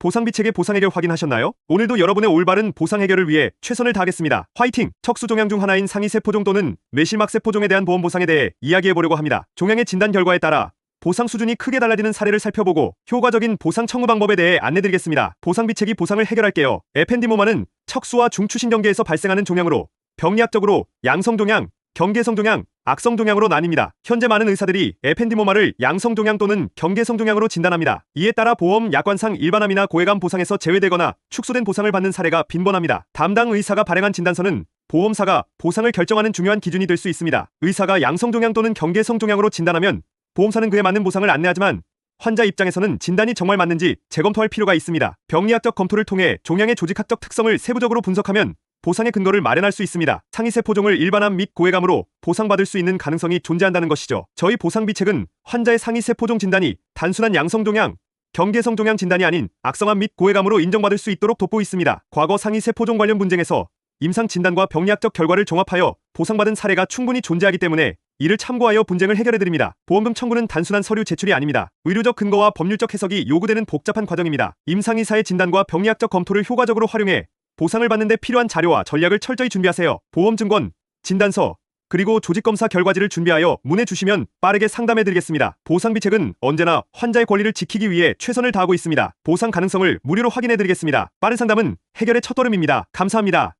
보상비책의 보상 해결 확인하셨나요? 오늘도 여러분의 올바른 보상 해결을 위해 최선을 다하겠습니다. 화이팅! 척수 종양 중 하나인 상위 세포종 또는 뇌실막 세포종에 대한 보험 보상에 대해 이야기해 보려고 합니다. 종양의 진단 결과에 따라 보상 수준이 크게 달라지는 사례를 살펴보고 효과적인 보상 청구 방법에 대해 안내드리겠습니다. 보상비책이 보상을 해결할게요. 에펜디모마는 척수와 중추신경계에서 발생하는 종양으로 병리학적으로 양성종양, 경계성종양, 악성종양으로 나뉩니다. 현재 많은 의사들이 에펜디모마를 양성종양 또는 경계성종양으로 진단합니다. 이에 따라 보험 약관상 일반암이나 고해감 보상에서 제외되거나 축소된 보상을 받는 사례가 빈번합니다. 담당 의사가 발행한 진단서는 보험사가 보상을 결정하는 중요한 기준이 될 수 있습니다. 의사가 양성종양 또는 경계성종양으로 진단하면 보험사는 그에 맞는 보상을 안내하지만 환자 입장에서는 진단이 정말 맞는지 재검토할 필요가 있습니다. 병리학적 검토를 통해 종양의 조직학적 특성을 세부적으로 분석하면 보상의 근거를 마련할 수 있습니다. 상위세포종을 일반암 및 고해감으로 보상받을 수 있는 가능성이 존재한다는 것이죠. 저희 보상비책은 환자의 상위세포종 진단이 단순한 양성종양, 경계성종양 진단이 아닌 악성암 및 고해감으로 인정받을 수 있도록 돕고 있습니다. 과거 상위세포종 관련 분쟁에서 임상 진단과 병리학적 결과를 종합하여 보상받은 사례가 충분히 존재하기 때문에 이를 참고하여 분쟁을 해결해드립니다. 보험금 청구는 단순한 서류 제출이 아닙니다. 의료적 근거와 법률적 해석이 요구되는 복잡한 과정입니다. 임상의사의 진단과 병리학적 검토를 효과적으로 활용해 보상을 받는 데 필요한 자료와 전략을 철저히 준비하세요. 보험 증권, 진단서, 그리고 조직검사 결과지를 준비하여 문의 주시면 빠르게 상담해드리겠습니다. 보상비책은 언제나 환자의 권리를 지키기 위해 최선을 다하고 있습니다. 보상 가능성을 무료로 확인해드리겠습니다. 빠른 상담은 해결의 첫걸음입니다. 감사합니다.